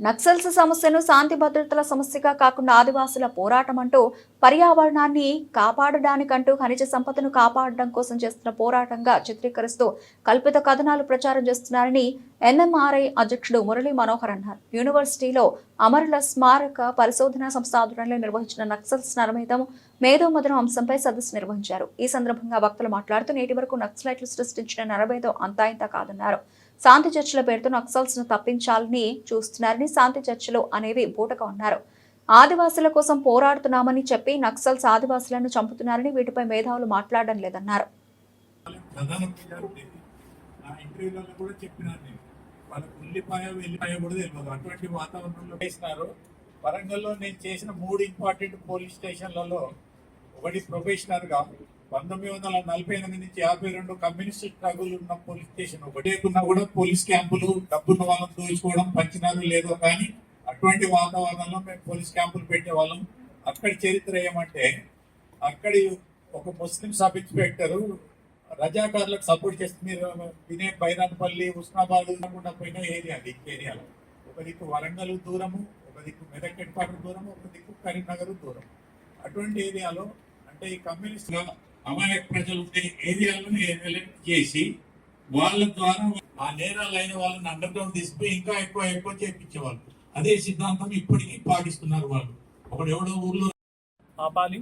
నక్సల్స్ సమస్యను శాంతి భద్రతల సమస్యగా కాకుండా ఆదివాసుల పోరాటం అంటూ పర్యావరణాన్ని కాపాడడానికంటూ ఖనిజ సంపదను కాపాడడం కోసం చేస్తున్న పోరాటంగా చిత్రీకరిస్తూ కల్పిత కథనాలు ప్రచారం చేస్తున్నారని ఎన్ఎంఆర్ఐ అధ్యక్షుడు మురళీ మనోహర్ అన్నారు. యూనివర్సిటీలో అమరుల స్మారక పరిశోధనా సంస్థ ఆధ్వర్యంలో నిర్వహించిన నక్సల్స్ నరమేధం మేధో అంశంపై సదస్సు నిర్వహించారు. ఈ సందర్భంగా వక్తలు మాట్లాడుతూ నేటి వరకు నక్సలైట్లు సృష్టించిన నరమేధం అంతా ఇంత కాదన్నారు. శాంతి చర్చల పేరుతో నక్సల్స్ను తప్పించాలని చూస్తున్నారని శాంతి చర్చలు అనేవి బూటగా ఉన్నారు. ఆదివాసుల కోసం పోరాడుతున్నామని చెప్పి నక్సల్స్ ఆదివాసులను చంపుతున్నారని వీటిపై మేధావులు మాట్లాడడం లేదన్నారు. అటువంటి వాతావరణంలో వరంగల్లో నేను చేసిన మూడు ఇంపార్టెంట్ పోలీస్ స్టేషన్లలో ఒకటి ప్రొఫెషనల్గా పంతొమ్మిది వందల నలభై ఎనిమిది నుంచి యాభై రెండు కమ్యూనిస్ట్ స్ట్రగుల్ ఉన్న పోలీస్ స్టేషన్ ఒకటి లేకున్నా కూడా పోలీస్ క్యాంపులు డబ్బున్న వాళ్ళని దోచుకోవడం పంచినారు లేదో కానీ అటువంటి వాతావరణంలో మేము పోలీస్ క్యాంపులు పెట్టేవాళ్ళం అక్కడి చరిత్ర ఏమంటే అక్కడి ఒక ముస్లిం సబ్ ఇన్స్పెక్టర్ రజాకారులకు సపోర్ట్ చేస్తుంది వినే బైరాన్పల్లి ఉస్నాబాద్ కాకుండా పోయిన ఏరియా అది ఏరియాలో. ఒక దిక్కు వరంగల్ దూరము ఒక దిక్కు మెదక్ హెడ్ క్వార్టర్ దూరము ఒక దిక్కు కరీంనగర్ దూరం అటువంటి ఏరియాలో అంటే ఈ కమ్యూనిస్ట్ అమాయక ప్రజలు ఉండే ఏరియాలను ఎలెక్ట్ చేసి వాళ్ళ ద్వారా ఆ నేరాలు అయిన వాళ్ళని అండర్ గ్రౌండ్ తీసుకుపోయి ఇంకా ఎక్కువ ఎక్కువ చేపించేవాళ్ళు. అదే సిద్ధాంతం ఇప్పటికీ పాటిస్తున్నారు వాళ్ళు. ఒకడు ఎవడో ఊర్లో ఆపాలి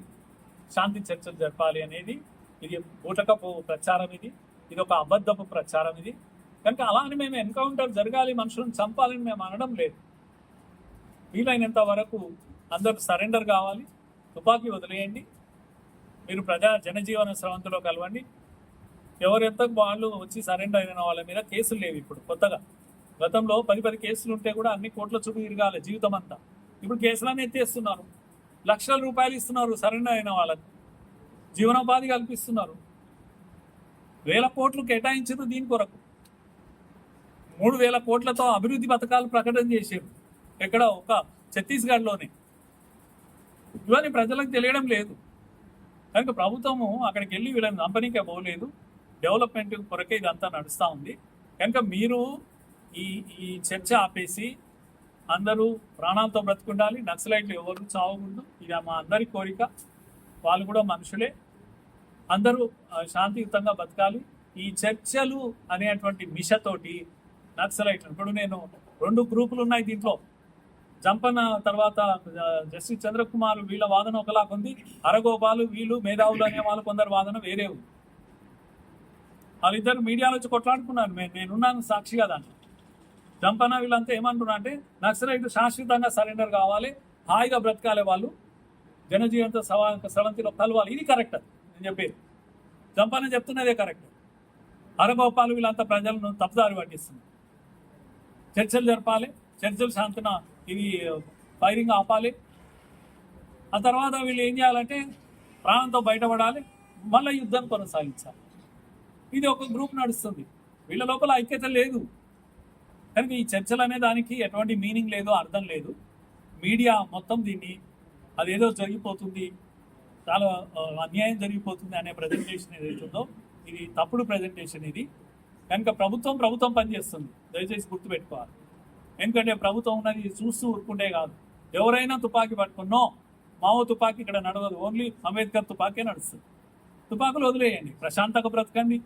శాంతి చర్చలు జరపాలి అనేది ఇది బూటకపు ప్రచారం ఇది ఇది ఒక అబద్ధపు ప్రచారం ఇది. కనుక అలా అని మేము ఎన్కౌంటర్ జరగాలి మనుషులను చంపాలని మేము అనడం లేదు. వీలైనంత వరకు అందరూ సరెండర్ కావాలి తుపాకీ వదిలేయండి. మీరు ప్రజా జనజీవన స్రవంతిలో కలవండి. ఎవరెంత వాళ్ళు వచ్చి సరెండర్ అయిన వాళ్ళ మీద కేసులు లేవు ఇప్పుడు కొత్తగా. గతంలో పది పది కేసులు ఉంటే కూడా అన్ని కోట్ల చుట్టూ తిరగాలి జీవితం అంతా. ఇప్పుడు కేసులన్నీ ఎత్తేస్తున్నారు. లక్షల రూపాయలు ఇస్తున్నారు సరెండర్ అయిన వాళ్ళకి. జీవనోపాధి కల్పిస్తున్నారు. వేల కోట్లు కేటాయించారు దీని కొరకు. మూడు వేల కోట్లతో అభివృద్ధి పథకాలు ప్రకటన చేశారు. ఎక్కడ ఒక ఛత్తీస్గఢ్లోనే. ఇవన్నీ ప్రజలకు తెలియడం లేదు. కనుక ప్రభుత్వము అక్కడికి వెళ్ళి వీళ్ళని కంపెనీకే పోలేదు డెవలప్మెంట్ కొరకే ఇదంతా నడుస్తూ ఉంది. కనుక మీరు ఈ ఈ చర్చ ఆపేసి అందరూ ప్రాణాలతో బ్రతుకుండాలి నక్సలైట్లు ఎవరు చావకూడదు. ఇది మా అందరి కోరిక. వాళ్ళు కూడా మనుషులే. అందరూ శాంతియుతంగా బతకాలి. ఈ చర్చలు అనేటువంటి మిషతోటి నక్సలైట్లు ఇప్పుడు నేను రెండు గ్రూపులు ఉన్నాయి దీంట్లో. జంపన తర్వాత జస్టిస్ చంద్రకుమార్ వీళ్ళ వాదన ఒకలా ఉంది అరగోపాలు వీళ్ళు మేధావులు అనే వాళ్ళు కొందరు వాదన వేరే ఉంది. వాళ్ళిద్దరు మీడియాలో వచ్చి కొట్లాడుకున్నారు నేను నేనున్నాను సాక్షిగా దాంట్లో. జంపన వీళ్ళంతా ఏమంటున్నా అంటే నక్సలైట్ శాశ్వతంగా సరెండర్ కావాలి హాయిగా బ్రతకాలే వాళ్ళు జనజీవనంతో సవా స్రవంతిలో కలవాలి. ఇది కరెక్ట్ నేను చెప్పేది. జంపన చెప్తున్నదే కరెక్ట్. అరగోపాలు వీళ్ళంతా ప్రజలను తప్పుదారి పట్టిస్తున్నారు. చర్చలు జరపాలి చర్చలు శాంతన ఇది ఫైరింగ్ ఆపాలి. ఆ తర్వాత వీళ్ళు ఏం చేయాలంటే ప్రాణంతో బయటపడాలి. మళ్ళీ యుద్ధం కొనసాగించాలి. ఇది ఒక గ్రూప్ నడుస్తుంది. వీళ్ళ లోపల ఐక్యత లేదు. కనుక ఈ చర్చలు అనే దానికి ఎటువంటి మీనింగ్ లేదు అర్థం లేదు. మీడియా మొత్తం దీన్ని అదేదో జరిగిపోతుంది చాలా అన్యాయం జరిగిపోతుంది అనే ప్రజెంటేషన్ ఏదైతుందో ఉందో ఇది తప్పుడు ప్రజెంటేషన్ ఇది. కనుక ప్రభుత్వం ప్రభుత్వం పనిచేస్తుంది. దయచేసి గుర్తుపెట్టుకోవాలి. ఎందుకంటే ప్రభుత్వం ఉన్నది చూస్తూ ఊరుకుంటే కాదు. ఎవరైనా తుపాకీ పట్టుకున్నో మావో తుపాకీ ఇక్కడ నడవదు. ఓన్లీ అంబేద్కర్ తుపాకీ నడుస్తుంది. తుపాకులు వదిలేయండి. ప్రశాంతకు బ్రతకండి.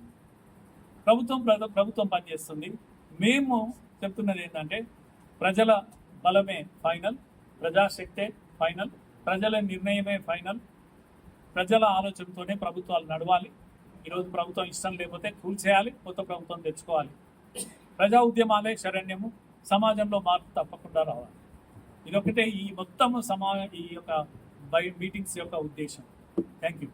ప్రభుత్వం ప్ర- ప్రభుత్వం పనిచేస్తుంది. మేము చెప్తున్నది ఏంటంటే ప్రజల బలమే ఫైనల్ ప్రజాశక్తే ఫైనల్ ప్రజల నిర్ణయమే ఫైనల్. ప్రజల ఆలోచనతోనే ప్రభుత్వాలు నడవాలి. ఈరోజు ప్రభుత్వం ఇష్టం లేకపోతే కూల్చేయాలి కొత్త ప్రభుత్వం తెచ్చుకోవాలి. ప్రజా ఉద్యమాలే శరణ్యము. సమాజంలో మార్పు తప్పకుండా రావాలి. ఇదొకటే ఈ మొత్తం సమా ఈ యొక్క బై మీటింగ్స్ యొక్క ఉద్దేశం. Thank you